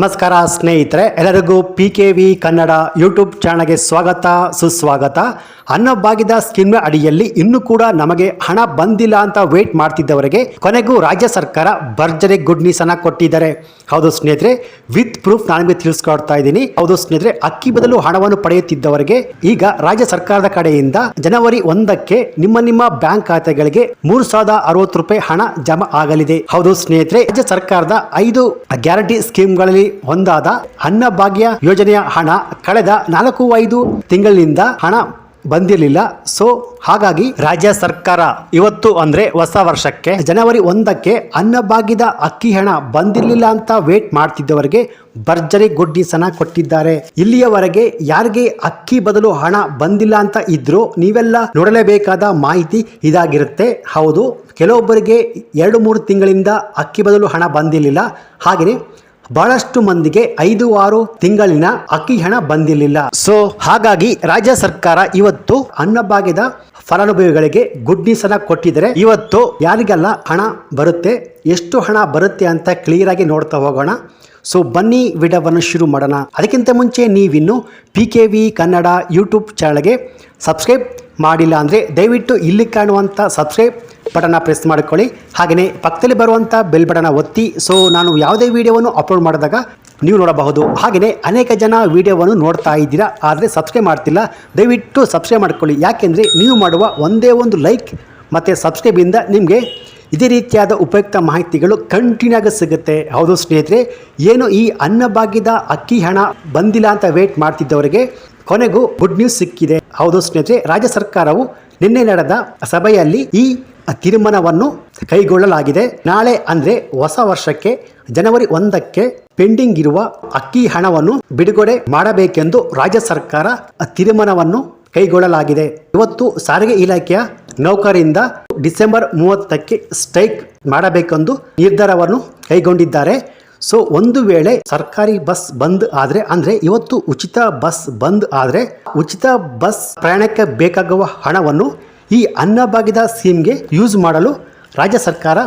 ನಮಸ್ಕಾರ ಸ್ನೇಹಿತರೆ, ಎಲ್ಲರಿಗೂ P K V Kannada YouTube ಚಾನಲ್ಗೆ ಸ್ವಾಗತ, ಸುಸ್ವಾಗತ. ಅನ್ನಭಾಗ್ಯದ ಸ್ಕೀಮ್ ಅಡಿಯಲ್ಲಿ ಇನ್ನೂ ಕೂಡ ನಮಗೆ ಹಣ ಬಂದಿಲ್ಲ ಅಂತ ವೇಟ್ ಮಾಡ್ತಿದ್ದವರಿಗೆ ಕೊನೆಗೂ ರಾಜ್ಯ ಸರ್ಕಾರ ಭರ್ಜರಿ ಗುಡ್ ನ್ಯೂಸ್ ಅನ್ನ ಕೊಟ್ಟಿದ್ದಾರೆ. ಹೌದು ಸ್ನೇಹಿತರೆ ವಿತ್ ಪ್ರೂಫ್ ನಾನು ನಿಮಗೆ ತಿಳಿಸ್ಕೊಡ್ತಾ ಇದ್ದೀನಿ. ಹೌದು ಸ್ನೇಹಿತರೆ, ಅಕ್ಕಿ ಬದಲು ಹಣವನ್ನು ಪಡೆಯುತ್ತಿದ್ದವರಿಗೆ ಈಗ ರಾಜ್ಯ ಸರ್ಕಾರದ ಕಡೆಯಿಂದ ಜನವರಿ ಒಂದಕ್ಕೆ ನಿಮ್ಮ ನಿಮ್ಮ ಬ್ಯಾಂಕ್ ಖಾತೆಗಳಿಗೆ ಮೂರು ಸಾವಿರದ ಅರವತ್ತು ರೂಪಾಯಿ ಹಣ ಜಮಾ ಆಗಲಿದೆ. ಹೌದು ಸ್ನೇಹಿತರೆ, ರಾಜ್ಯ ಸರ್ಕಾರದ ಐದು ಗ್ಯಾರಂಟಿ ಸ್ಕೀಮ್ಗಳಲ್ಲಿ ಒಂದಾದ ಅನ್ನಭಾಗ್ಯ ಯೋಜನೆಯ ಹಣ ಕಳೆದ ನಾಲ್ಕು ಐದು ತಿಂಗಳಿನಿಂದ ಹಣ ಬಂದಿರಲಿಲ್ಲ. ಸೊ, ಹಾಗಾಗಿ ರಾಜ್ಯ ಸರ್ಕಾರ ಇವತ್ತು ಅಂದ್ರೆ ಹೊಸ ವರ್ಷಕ್ಕೆ ಜನವರಿ ಒಂದಕ್ಕೆ ಅನ್ನಭಾಗ್ಯದ ಅಕ್ಕಿ ಹಣ ಬಂದಿರಲಿಲ್ಲ ಅಂತ ವೇಟ್ ಮಾಡ್ತಿದ್ದವರಿಗೆ ಭರ್ಜರಿ ಗುಡ್ಡಿ ಸನ ಕೊಟ್ಟಿದ್ದಾರೆ. ಇಲ್ಲಿಯವರೆಗೆ ಯಾರಿಗೆ ಅಕ್ಕಿ ಬದಲು ಹಣ ಬಂದಿಲ್ಲ ಅಂತ ಇದ್ರು ನೀವೆಲ್ಲ ನೋಡಲೇಬೇಕಾದ ಮಾಹಿತಿ ಇದಾಗಿರುತ್ತೆ. ಹೌದು, ಕೆಲವೊಬ್ಬರಿಗೆ ಎರಡು ಮೂರು ತಿಂಗಳಿಂದ ಅಕ್ಕಿ ಬದಲು ಹಣ ಬಂದಿರಲಿಲ್ಲ. ಹಾಗೆಯೇ ಬಹಳಷ್ಟು ಮಂದಿಗೆ ಐದು ಆರು ತಿಂಗಳಿನ ಅಕ್ಕಿ ಹಣ ಬಂದಿರಲಿಲ್ಲ. ಸೊ ಹಾಗಾಗಿ ರಾಜ್ಯ ಸರ್ಕಾರ ಇವತ್ತು ಅನ್ನಭಾಗ್ಯದ ಫಲಾನುಭವಿಗಳಿಗೆ ಗುಡ್ ನ್ಯೂಸ್ ಅನ್ನ ಕೊಟ್ಟಿದ್ದಾರೆ. ಇವತ್ತು ಯಾರಿಗೆಲ್ಲ ಹಣ ಬರುತ್ತೆ, ಎಷ್ಟು ಹಣ ಬರುತ್ತೆ ಅಂತ ಕ್ಲಿಯರ್ ಆಗಿ ನೋಡ್ತಾ ಹೋಗೋಣ. ಸೊ ಬನ್ನಿ ವಿಡಿಯೋವನ್ನು ಶುರು ಮಾಡೋಣ. ಅದಕ್ಕಿಂತ ಮುಂಚೆ ನೀವಿನ್ನು P K V Kannada YouTube ಚಾನಲ್ಗೆ ಸಬ್ಸ್ಕ್ರೈಬ್ ಮಾಡಿಲ್ಲ ಅಂದರೆ ದಯವಿಟ್ಟು ಇಲ್ಲಿ ಕಾಣುವಂಥ ಸಬ್ಸ್ಕ್ರೈಬ್ ಬಟನ್ನ ಪ್ರೆಸ್ ಮಾಡ್ಕೊಳ್ಳಿ. ಹಾಗೆಯೇ ಪಕ್ಕದಲ್ಲಿ ಬರುವಂಥ ಬೆಲ್ ಬಟನ್ನ ಒತ್ತಿ. ಸೊ ನಾನು ಯಾವುದೇ ವೀಡಿಯೋವನ್ನು ಅಪ್ಲೋಡ್ ಮಾಡಿದಾಗ ನೀವು ನೋಡಬಹುದು. ಹಾಗೆಯೇ ಅನೇಕ ಜನ ವೀಡಿಯೋವನ್ನು ನೋಡ್ತಾ ಇದ್ದೀರಾ, ಆದರೆ ಸಬ್ಸ್ಕ್ರೈಬ್ ಮಾಡ್ತಿಲ್ಲ. ದಯವಿಟ್ಟು ಸಬ್ಸ್ಕ್ರೈಬ್ ಮಾಡ್ಕೊಳ್ಳಿ. ಯಾಕೆಂದರೆ ನೀವು ಮಾಡುವ ಒಂದೇ ಒಂದು ಲೈಕ್ ಮತ್ತು ಸಬ್ಸ್ಕ್ರೈಬಿಂದ ನಿಮಗೆ ಇದೇ ರೀತಿಯಾದ ಉಪಯುಕ್ತ ಮಾಹಿತಿಗಳು ಕಂಟಿನ್ಯೂ ಆಗಿ ಸಿಗುತ್ತೆ. ಹೌದು ಸ್ನೇಹಿತರೆ, ಏನು ಈ ಅನ್ನಭಾಗ್ಯದ ಅಕ್ಕಿ ಹಣ ಬಂದಿಲ್ಲ ಅಂತ ವೇಟ್ ಮಾಡ್ತಿದ್ದವರಿಗೆ ಕೊನೆಗೂ ಗುಡ್ ನ್ಯೂಸ್ ಸಿಕ್ಕಿದೆ. ಹೌದು ಸ್ನೇಹಿತರೆ, ರಾಜ್ಯ ಸರ್ಕಾರವು ನಿನ್ನೆ ನಡೆದ ಸಭೆಯಲ್ಲಿ ಈ ತೀರ್ಮಾನವನ್ನು ಕೈಗೊಳ್ಳಲಾಗಿದೆ. ನಾಳೆ ಅಂದರೆ ಹೊಸ ವರ್ಷಕ್ಕೆ ಜನವರಿ ಒಂದಕ್ಕೆ ಪೆಂಡಿಂಗ್ ಇರುವ ಅಕ್ಕಿ ಹಣವನ್ನು ಬಿಡುಗಡೆ ಮಾಡಬೇಕೆಂದು ರಾಜ್ಯ ಸರ್ಕಾರ ತೀರ್ಮಾನವನ್ನು ಕೈಗೊಳ್ಳಲಾಗಿದೆ. ಇವತ್ತು ಸಾರಿಗೆ ಇಲಾಖೆಯ ನೌಕರಿಂದ ಡಿಸೆಂಬರ್ ಮೂವತ್ತಕ್ಕೆ ಸ್ಟ್ರೈಕ್ ಮಾಡಬೇಕೆಂದು ನಿರ್ಧಾರವನ್ನು ಕೈಗೊಂಡಿದ್ದಾರೆ. ಸೊ, ಒಂದು ವೇಳೆ ಸರ್ಕಾರಿ ಬಸ್ ಬಂದ್ ಆದರೆ, ಅಂದರೆ ಇವತ್ತು ಉಚಿತ ಬಸ್ ಬಂದ್ ಆದರೆ ಉಚಿತ ಬಸ್ ಪ್ರಯಾಣಕ್ಕೆ ಬೇಕಾಗುವ ಹಣವನ್ನು ಈ ಅನ್ನಭಾಗ್ಯದ ಸ್ಕೀಮ್ಗೆ ಯೂಸ್ ಮಾಡಲು ರಾಜ್ಯ ಸರ್ಕಾರ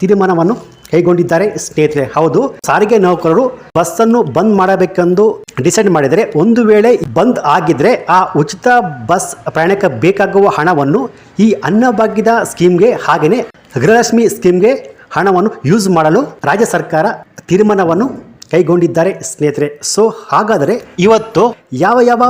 ತೀರ್ಮಾನವನ್ನು ಕೈಗೊಂಡಿದ್ದಾರೆ. ಸ್ನೇಹಿತರೆ, ಹೌದು, ಸಾರಿಗೆ ನೌಕರರು ಬಸ್ ಅನ್ನು ಬಂದ್ ಮಾಡಬೇಕೆಂದು ಡಿಸೈಡ್ ಮಾಡಿದರೆ ಒಂದು ವೇಳೆ ಬಂದ್ ಆಗಿದ್ರೆ ಆ ಉಚಿತ ಬಸ್ ಪ್ರಯಾಣಕ್ಕೆ ಬೇಕಾಗುವ ಹಣವನ್ನು ಈ ಅನ್ನಭಾಗ್ಯದ ಸ್ಕೀಮ್ಗೆ ಹಾಗೆಯೇ ಗೃಹಲಕ್ಷ್ಮಿ ಸ್ಕೀಮ್ಗೆ ಹಣವನ್ನು ಯೂಸ್ ಮಾಡಲು ರಾಜ್ಯ ಸರ್ಕಾರ ತೀರ್ಮಾನವನ್ನು ಕೈಗೊಂಡಿದ್ದಾರೆ. ಸ್ನೇಹಿತರೆ, ಸೊ ಹಾಗಾದರೆ ಇವತ್ತು ಯಾವ ಯಾವ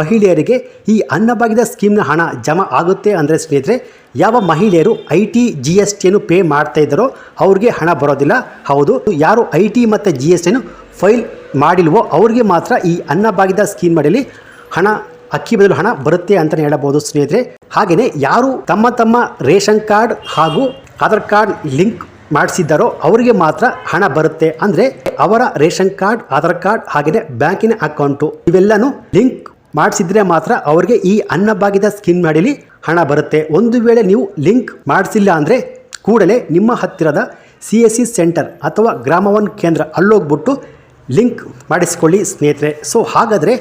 ಮಹಿಳೆಯರಿಗೆ ಈ ಅನ್ನಭಾಗ್ಯದ ಸ್ಕೀಮ್ನ ಹಣ ಜಮಾ ಆಗುತ್ತೆ ಅಂದರೆ ಸ್ನೇಹಿತರೆ, ಯಾವ ಮಹಿಳೆಯರು ಐ ಟಿ, ಜಿ ಎಸ್ ಟಿಯನ್ನು ಪೇ ಮಾಡ್ತಾ ಇದ್ದಾರೋ ಅವ್ರಿಗೆ ಹಣ ಬರೋದಿಲ್ಲ. ಹೌದು, ಯಾರು ಐ ಟಿ ಮತ್ತು ಜಿ ಎಸ್ ಟಿಯನ್ನು ಫೈಲ್ ಮಾಡಿಲ್ವೋ ಅವ್ರಿಗೆ ಮಾತ್ರ ಈ ಅನ್ನಭಾಗ್ಯದ ಸ್ಕೀಮ್ ಅಡಿಯಲ್ಲಿ ಹಣ, ಅಕ್ಕಿ ಬದಲು ಹಣ ಬರುತ್ತೆ ಅಂತಲೇ ಹೇಳಬಹುದು ಸ್ನೇಹಿತರೆ. ಹಾಗೆಯೇ ಯಾರು ತಮ್ಮ ತಮ್ಮ ರೇಷನ್ ಕಾರ್ಡ್ ಹಾಗೂ ಆಧಾರ್ ಕಾರ್ಡ್ ಲಿಂಕ್ ಮಾಡಿಸಿದ್ದಾರೋ ಅವರಿಗೆ ಮಾತ್ರ ಹಣ ಬರುತ್ತೆ. ಅಂದರೆ ಅವರ ರೇಷನ್ ಕಾರ್ಡ್, ಆಧಾರ್ ಕಾರ್ಡ್ ಹಾಗೆಯೇ ಬ್ಯಾಂಕಿನ ಅಕೌಂಟು ಇವೆಲ್ಲನೂ ಲಿಂಕ್ ಮಾಡಿಸಿದ್ರೆ ಮಾತ್ರ ಅವರಿಗೆ ಈ ಅನ್ನಭಾಗ್ಯದ ಸ್ಕಿನ್ ಮಾಡಲಿ ಹಣ ಬರುತ್ತೆ. ಒಂದು ವೇಳೆ ನೀವು ಲಿಂಕ್ ಮಾಡಿಸಿಲ್ಲ ಅಂದರೆ ಕೂಡಲೇ ನಿಮ್ಮ ಹತ್ತಿರದ ಸಿ ಎಸ್ ಸಿ ಸೆಂಟರ್ ಅಥವಾ ಗ್ರಾಮವನ್ ಕೇಂದ್ರ ಅಲ್ಲೋಗ್ಬಿಟ್ಟು ಲಿಂಕ್ ಮಾಡಿಸ್ಕೊಳ್ಳಿ ಸ್ನೇಹಿತರೆ. ಸೊ ಹಾಗಾದರೆ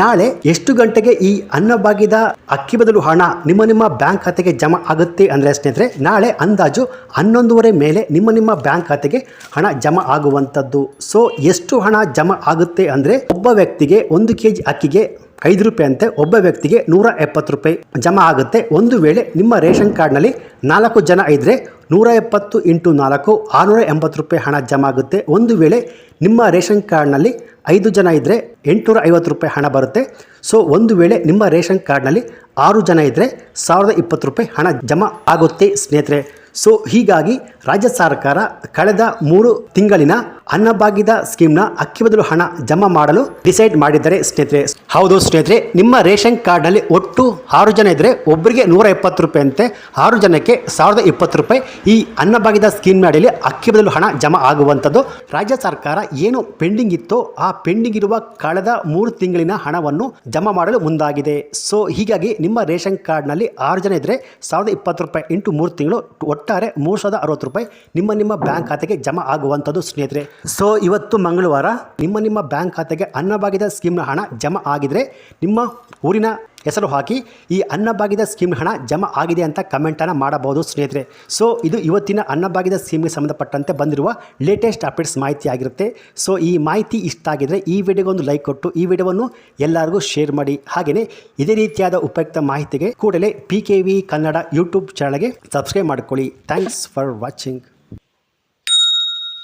ನಾಳೆ ಎಷ್ಟು ಗಂಟೆಗೆ ಈ ಅನ್ನಭಾಗ್ಯದ ಅಕ್ಕಿ ಬದಲು ಹಣ ನಿಮ್ಮ ನಿಮ್ಮ ಬ್ಯಾಂಕ್ ಖಾತೆಗೆ ಜಮಾ ಆಗುತ್ತೆ ಅಂದರೆ ಸ್ನೇಹಿತರೆ, ನಾಳೆ ಅಂದಾಜು ಹನ್ನೊಂದುವರೆ ಮೇಲೆ ನಿಮ್ಮ ನಿಮ್ಮ ಬ್ಯಾಂಕ್ ಖಾತೆಗೆ ಹಣ ಜಮಾ ಆಗುವಂಥದ್ದು. ಸೊ ಎಷ್ಟು ಹಣ ಜಮಾ ಆಗುತ್ತೆ ಅಂದರೆ ಒಬ್ಬ ವ್ಯಕ್ತಿಗೆ ಒಂದು ಕೆ ಜಿ ಅಕ್ಕಿಗೆ ಐದು ರೂಪಾಯಿ ಅಂತೆ, ಒಬ್ಬ ವ್ಯಕ್ತಿಗೆ ನೂರ ಎಪ್ಪತ್ತು ರೂಪಾಯಿ ಜಮಾ ಆಗುತ್ತೆ. ಒಂದು ವೇಳೆ ನಿಮ್ಮ ರೇಷನ್ ಕಾರ್ಡ್ನಲ್ಲಿ ನಾಲ್ಕು ಜನ ಇದ್ದರೆ ನೂರ ಎಪ್ಪತ್ತು ಇಂಟು ನಾಲ್ಕು, ಆರುನೂರ ಎಂಬತ್ತು ರೂಪಾಯಿ ಹಣ ಜಮಾ ಆಗುತ್ತೆ. ಒಂದು ವೇಳೆ ನಿಮ್ಮ ರೇಷನ್ ಕಾರ್ಡ್ನಲ್ಲಿ ಐದು ಜನ ಇದ್ದರೆ ಎಂಟುನೂರ ಐವತ್ತು ರೂಪಾಯಿ ಹಣ ಬರುತ್ತೆ. ಸೊ, ಒಂದು ವೇಳೆ ನಿಮ್ಮ ರೇಷನ್ ಕಾರ್ಡ್ನಲ್ಲಿ ಆರು ಜನ ಇದ್ದರೆ ಸಾವಿರದ ಇಪ್ಪತ್ತು ರೂಪಾಯಿ ಹಣ ಜಮಾ ಆಗುತ್ತೆ ಸ್ನೇಹಿತರೆ. ಸೊ, ಹೀಗಾಗಿ ರಾಜ್ಯ ಸರ್ಕಾರ ಕಳೆದ ಮೂರು ತಿಂಗಳಿನ ಅನ್ನಭಾಗ್ಯದ ಸ್ಕೀಮ್ನ ಅಕ್ಕಿ ಬದಲು ಹಣ ಜಮಾ ಮಾಡಲು ಡಿಸೈಡ್ ಮಾಡಿದ್ದಾರೆ ಸ್ನೇಹಿತರೆ. ಹೌದು ಸ್ನೇಹಿತರೆ, ನಿಮ್ಮ ರೇಷನ್ ಕಾರ್ಡ್ನಲ್ಲಿ ಒಟ್ಟು ಆರು ಜನ ಇದ್ದರೆ ಒಬ್ಬರಿಗೆ ನೂರ ಎಪ್ಪತ್ತು ರೂಪಾಯಿ ಅಂತೆ. ಆರು ಜನಕ್ಕೆ ಸಾವಿರದ ಇಪ್ಪತ್ತು ರೂಪಾಯಿ. ಈ ಅನ್ನಭಾಗ್ಯದ ಸ್ಕೀಮ್ ಅಡಿಯಲ್ಲಿ ಅಕ್ಕಿ ಬದಲು ಹಣ ಜಮಾ ಆಗುವಂಥದ್ದು. ರಾಜ್ಯ ಸರ್ಕಾರ ಏನು ಪೆಂಡಿಂಗ್ ಇತ್ತೋ ಆ ಪೆಂಡಿಂಗ್ ಇರುವ ಕಳೆದ ಮೂರು ತಿಂಗಳಿನ ಹಣವನ್ನು ಜಮಾ ಮಾಡಲು ಮುಂದಾಗಿದೆ. ಸೊ, ಹೀಗಾಗಿ ನಿಮ್ಮ ರೇಷನ್ ಕಾರ್ಡ್ನಲ್ಲಿ ಆರು ಜನ ಇದ್ದರೆ ಸಾವಿರದ ಇಪ್ಪತ್ತು ರೂಪಾಯಿ ಇಂಟು ಮೂರು ತಿಂಗಳು ಒಟ್ಟಾರೆ ಮೂರು ಸಾವಿರದ ಅರವತ್ತು ರೂಪಾಯಿ ನಿಮ್ಮ ನಿಮ್ಮ ಬ್ಯಾಂಕ್ ಖಾತೆಗೆ ಜಮಾ ಆಗುವಂಥದ್ದು ಸ್ನೇಹಿತರೆ. ಸೊ, ಇವತ್ತು ಮಂಗಳವಾರ ನಿಮ್ಮ ನಿಮ್ಮ ಬ್ಯಾಂಕ್ ಖಾತೆಗೆ ಅನ್ನಭಾಗ್ಯದ ಸ್ಕೀಮ್ನ ಹಣ ಜಮಾ ಆಗಿದೆ. ಆಗಿದ್ರೆ ನಿಮ್ಮ ಊರಿನ ಹೆಸರು ಹಾಕಿ ಈ ಅನ್ನಭಾಗ್ಯದ ಸ್ಕೀಮ್ ಹಣ ಜಮಾ ಆಗಿದೆ ಅಂತ ಕಮೆಂಟನ್ನು ಮಾಡಬಹುದು ಸ್ನೇಹಿತರೆ. ಸೊ ಇದು ಇವತ್ತಿನ ಅನ್ನಭಾಗ್ಯದ ಸ್ಕೀಮ್ಗೆ ಸಂಬಂಧಪಟ್ಟಂತೆ ಬಂದಿರುವ ಲೇಟೆಸ್ಟ್ ಅಪ್ಡೇಟ್ಸ್ ಮಾಹಿತಿ ಆಗಿರುತ್ತೆ. ಸೊ ಈ ಮಾಹಿತಿ ಇಷ್ಟ ಆಗಿದ್ರೆ ಈ ವಿಡಿಯೋಗೆ ಒಂದು ಲೈಕ್ ಕೊಟ್ಟು ಈ ವಿಡಿಯೋವನ್ನು ಎಲ್ಲರಿಗೂ ಶೇರ್ ಮಾಡಿ. ಹಾಗೆಯೇ ಇದೇ ರೀತಿಯಾದ ಉಪಯುಕ್ತ ಮಾಹಿತಿಗೆ ಕೂಡಲೇ P K V Kannada YouTube ಚಾನಲ್ಗೆ ಸಬ್ಸ್ಕ್ರೈಬ್ ಮಾಡಿಕೊಳ್ಳಿ. Thanks for watching